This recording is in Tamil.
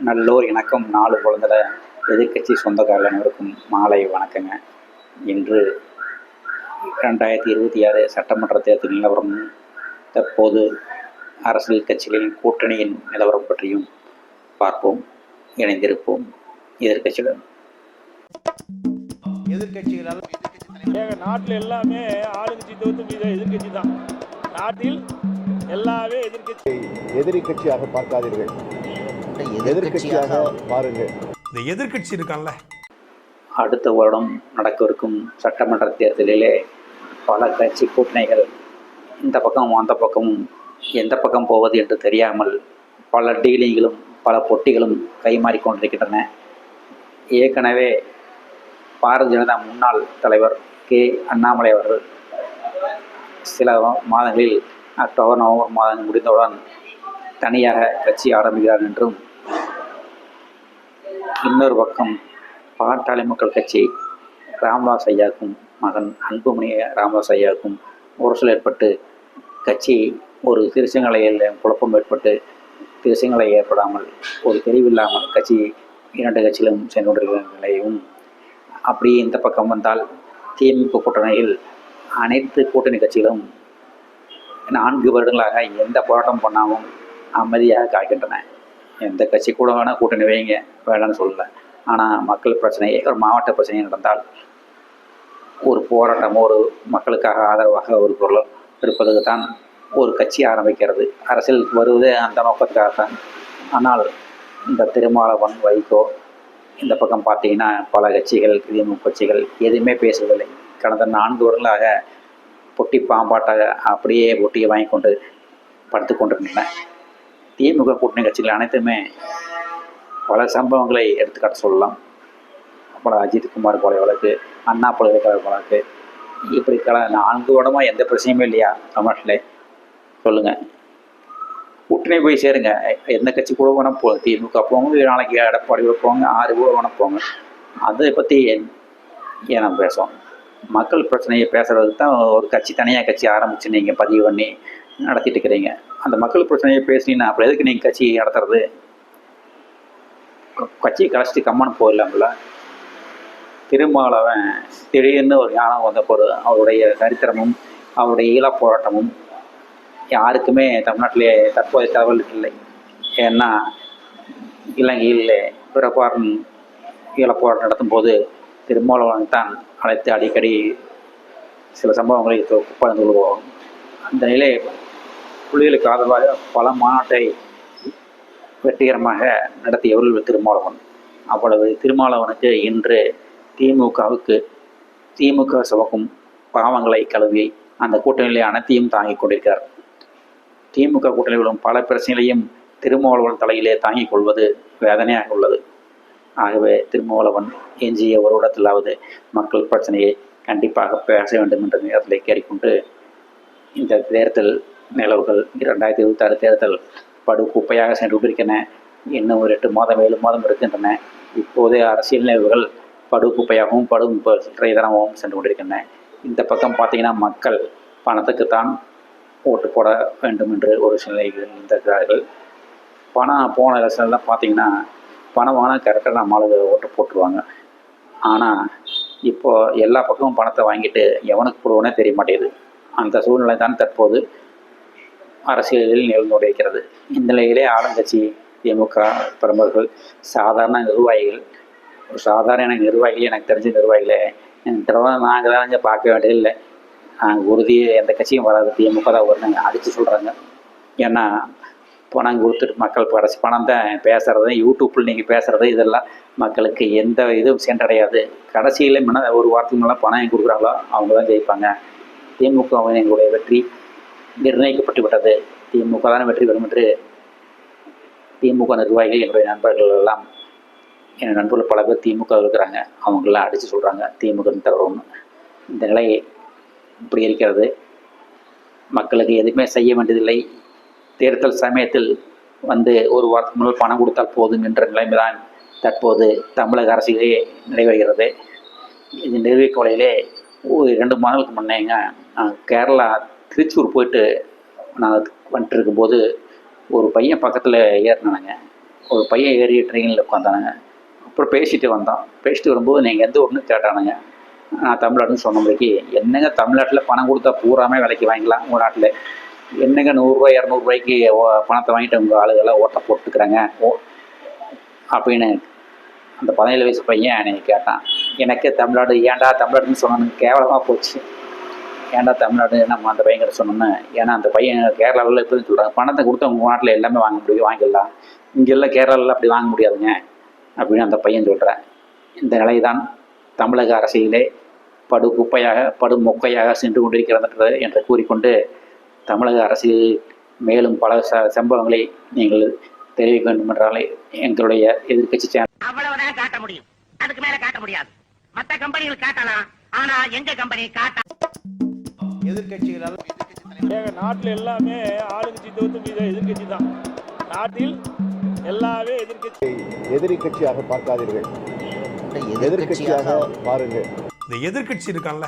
நல்லோர் இணக்கம் நாலு குழந்தைல எதிர்க்கட்சி சொந்தக்காரர்கள் அனைவருக்கும் மாலை வணக்கங்க. இன்று ரெண்டாயிரத்தி இருபத்தி ஆறு சட்டமன்ற தேர்தல் நிலவரம் தற்போது அரசியல் கட்சிகளின் கூட்டணியின் நிலவரம் பற்றியும் பார்ப்போம் இணைந்திருப்போம். எதிர்க்கட்சியுடன் எதிர்கட்சிகளால் நாட்டில் எல்லாமே ஆளுங்கட்சி தவிர்த்து மீத எதிர்க்கட்சி தான். நாட்டில் எல்லாமே எதிர்க்கட்சி. எதிரி கட்சியாக பார்க்காதீர்கள். எதிர்கட்சியாக எதிர்கட்சியாக பாருங்கள் இந்த எதிர்க்கட்சி இருக்கான்ல. அடுத்த வருடம் நடக்கவிருக்கும் சட்டமன்ற தேர்தலிலே பல கட்சி கூட்டணிகள் இந்த பக்கம் அந்த பக்கமும் எந்த பக்கம் போவது என்று தெரியாமல் பல டீலிங்களும் பல பொட்டிகளும் கைமாறிக் கொண்டிருக்கின்றன. ஏற்கனவே பாரதிய ஜனதா முன்னாள் தலைவர் கே. அண்ணாமலை அவர்கள் சில மாதங்களில் அக்டோபர் நவம்பர் மாதங்கள் முடிந்தவுடன் தனியாக கட்சி ஆரம்பிக்கிறார் என்றும் இன்னொரு பக்கம் பாட்டாளி மக்கள் கட்சி ராமதாஸ் ஐயாக்கும் மகன் அன்புமணி ராமதாஸ் ஐயாவுக்கும் உரசல் ஏற்பட்டு கட்சி ஒரு திருச்சங்கலையில் குழப்பம் ஏற்பட்டு திருச்சங்களை ஏற்படாமல் ஒரு தெளிவில்லாமல் கட்சி இரண்டு கட்சியிலும் சென்று கொண்டிருக்கிற நிலையும். அப்படியே இந்த பக்கம் வந்தால் திமுக கூட்டணியில் அனைத்து கூட்டணி கட்சிகளும் நான்கு வருடங்களாக எந்த போராட்டம் பண்ணாமல் அமைதியாக காக்கின்றன எந்த கட்சி கூட வேணால் கூட்டணி வைங்க. வேணாம்னு சொல்லலை. ஆனால் மக்கள் பிரச்சனையே ஒரு மாவட்ட பிரச்சனை நடந்தால் ஒரு போராட்டம் ஒரு மக்களுக்காக ஆதரவாக ஒரு பொருள் இருப்பதற்கு தான் ஒரு கட்சி ஆரம்பிக்கிறது. அரசியல் வருவதே அந்த நோக்கத்துக்காகத்தான் ஆனால் இந்த திருமாவளவன் வைகோ இந்த பக்கம் பார்த்தீங்கன்னா பல கட்சிகள் திமுக கட்சிகள் எதுவுமே பேசுவதில்லை. கடந்த நான்கு வருடங்களாக பொட்டி பாம்பாட்டாக அப்படியே பொட்டியை வாங்கி கொண்டு படுத்து கொண்டிருந்தன திமுக கூட்டணி கட்சிகள் அனைத்துமே பல சம்பவங்களை எடுத்துக்காட்ட சொல்லலாம். பல அஜித்குமார் கொலை வழக்கு அண்ணா பல்கலைக்கழக வழக்கு இப்படி கல நான்கு வருடமாக எந்த பிரச்சனையுமே இல்லையா தமிழ்நாட்டில்? சொல்லுங்கள் கூட்டணி போய் சேருங்க. எந்த கட்சி கூட வேணால் போ திமுக போங்க நாளைக்கு எடப்பாடி கூட போங்க ஆறு கூட வேணால் போங்க. அதை பற்றி ஏன் நம்ம பேசுவோம் மக்கள் பிரச்சனையை பேசுறதுக்கு தான் ஒரு கட்சி தனியாக கட்சி ஆரம்பிச்சு நீங்கள் பதிவு பண்ணி நடத்திட்டு இருக்கிறீங்க. அந்த மக்கள் பிரச்சனையை பேசினீங்கன்னா அப்புறம் எதுக்கு நீங்கள் கட்சி நடத்துறது? க- கட்சியை கலைச்சிட்டு கம்மனு போயிடலாம்ல திருமாவளவன் திடீர்னு ஒரு ஞானம் வந்த போது அவருடைய சரித்திரமும் அவருடைய ஈழப் போராட்டமும் யாருக்குமே தமிழ்நாட்டிலே தற்போதைய தகவல் இல்லை. ஏன்னா இலங்கையில் பிறப்பாரன் ஈழப் போராட்டம் நடத்தும் போது திருமாவளவன் தான் அழைத்து அடிக்கடி சில சம்பவங்களை பகிர்ந்து கொள்வோம். அந்த நிலை புலிகளுக்கு ஆதரவாக பல மாநாட்டை வெற்றிகரமாக நடத்தியவர்கள் திருமாவளவன். அவ்வளவு திருமாவளவனுக்கு இன்று திமுகவுக்கு திமுக சுமக்கும் பாவங்களை கழுவி அந்த கூட்டணியிலே அனைத்தையும் தாங்கிக் கொண்டிருக்கிறார். திமுக கூட்டணிகளும் பல பிரச்சனைகளையும் திருமாவளவன் தலையிலே தாங்கிக் கொள்வது வேதனையாக உள்ளது. ஆகவே திருமாவளவன் எஞ்சிய ஒரு இடத்திலாவது மக்கள் பிரச்சனையை கண்டிப்பாக பேச வேண்டும் என்ற நேரத்தில் கேட்டுக்கொண்டு இந்த தேர்தல் நிலவுகள் இரண்டாயிரத்தி இருபத்தாறு தேர்தல் படு குப்பையாக சென்று கொண்டிருக்கின்றன. இன்னும் ஒரு எட்டு மாதம் ஏழு மாதம் இருக்கின்றன. இப்போதே அரசியல் நிலவுகள் படு குப்பையாகவும் படு சில்லறைதனமாகவும் சென்று கொண்டிருக்கின்றன. இந்த பக்கம் பார்த்தீங்கன்னா மக்கள் பணத்துக்குத்தான் ஓட்டு போட வேண்டும் என்று ஒரு சிலைகள் இருந்திருக்கிறார்கள். பணம் போன எலெக்ஷன்லாம் பார்த்தீங்கன்னா பணம் வாங்கினா கரெக்டாக நம்ம ஆளுங்க ஓட்டு போட்டுருவாங்க. ஆனால் இப்போ எல்லா பக்கமும் பணத்தை வாங்கிட்டு எவனுக்கு போடுவோன்னே தெரிய மாட்டேங்குது. அந்த சூழ்நிலை தான் தற்போது அரசியலில் நிகழ்ந்துடைக்கிறது இந்த நிலையிலே ஆளுங்கட்சி திமுக பிரமுகர்கள் சாதாரண நிர்வாகிகள் ஒரு சாதாரண நிர்வாகிகள் எனக்கு தெரிஞ்ச நிர்வாகிகளே திறமை தடவை நாங்கள் தான் இங்கே பார்க்க வேண்டியதில்லை நாங்கள் உறுதியை எந்த கட்சியும் வராது. திமுக தான் வருதுங்க அடித்து சொல்கிறாங்க ஏன்னா பணம் கொடுத்துட்டு மக்கள் கடைசி பணம் தான் பேசுகிறது யூடியூப்பில் நீங்கள் பேசுகிறது இதெல்லாம் மக்களுக்கு எந்த இதுவும் சென்றடையாது. கடைசியில் முன்ன ஒரு வாரத்துக்கு முன்னால் பணம் கொடுக்குறாங்களோ அவங்க தான் ஜெயிப்பாங்க. திமுகவின் எங்களுடைய வெற்றி நிர்ணயிக்கப்பட்டு விட்டது. திமுக தான் வெற்றி பெறும் என்று திமுக நிர்வாகிகள் என்னுடைய நண்பர்கள் எல்லாம் என் நண்பர்கள் பல பேர் திமுக இருக்கிறாங்க. அவங்களாம் அடித்து சொல்கிறாங்க திமுக தவறுன்னு இந்த நிலை இப்படி இருக்கிறது. மக்களுக்கு எதுவுமே செய்ய வேண்டியதில்லை. தேர்தல் சமயத்தில் வந்து ஒரு வாரத்துக்கு முன்னால் பணம் கொடுத்தால் போதும் என்ற நிலைமை தான் தற்போது தமிழக அரசியலே நிறைவேறுகிறது இது நிர்வகிக்க வழியிலே ஒரு இரண்டு மாதங்களுக்கு முன்னேங்க கேரளா திருச்சூர் போயிட்டு நான் வந்துட்டு இருக்கும்போது ஒரு பையன் பக்கத்தில் ஏறினானுங்க. ஒரு பையன் ஏறி ட்ரெயினில் உட்காந்தானுங்க அப்புறம் பேசிட்டு வந்தோம் பேசிட்டு வரும்போது நீங்கள் எந்த ஒன்று கேட்டானுங்க. நான் தமிழ்நாடுன்னு சொன்னபடிக்கு என்னங்க தமிழ்நாட்டில் பணம் கொடுத்தா பூராமே விலைக்கு வாங்கிக்கலாம் உங்கள் நாட்டில்? என்னங்க நூறுரூவா இரநூறுவாய்க்கு பணத்தை வாங்கிட்டு உங்கள் ஆளுகெல்லாம் ஓட்ட போட்டுக்கிறாங்க? ஓ அப்படின்னு அந்த பதினேழு வயசு பையன் என்னை கேட்டான். எனக்கு தமிழ்நாடு ஏன்டா தமிழ்நாடுன்னு சொன்னானுங்க கேவலமாக போச்சு. ஏன்டா தமிழ்நாடு நம்ம அந்த பையன்கிட்ட சொன்னோன்னு ஏன்னா அந்த பையன் கேரளாவில் எப்படி சொல்கிறாங்க பணத்தை கொடுத்து உங்கள் நாட்டில் எல்லாமே வாங்க முடியும் வாங்கிடலாம். இங்கெல்லாம் கேரளாவில் அப்படி வாங்க முடியாதுங்க அப்படின்னு அந்த பையன் சொல்கிறேன் இந்த நிலை தான் தமிழக அரசியலே படு குப்பையாக படு மொக்கையாக சென்று கொண்டிருக்கிறது என்று கூறிக்கொண்டு தமிழக அரசியல் மேலும் பல ச சம்பவங்களை நீங்கள் தெரிவிக்க வேண்டும் என்றாலே எங்களுடைய எதிர்க்கட்சி சேனல் அவ்வளவுதான் காட்ட முடியும். அதுக்கு மேல காட்ட முடியாது. மற்ற கம்பெனிகள் காட்டலாம். ஆனா எங்க கம்பெனி காட்ட எதிர்க்கட்சிகளால் ஏங்க நாட்டில் எல்லாமே ஆளுங்கட்சி தவிர்த்து மீது எதிர்க்கட்சி தான். நாட்டில் எல்லாமே எதிர்க்கட்சி. எதிரி கட்சியாக பார்க்காதீர்கள் எதிர்கட்சியாக பாருங்கள். இந்த எதிர்க்கட்சி இருக்கான்ல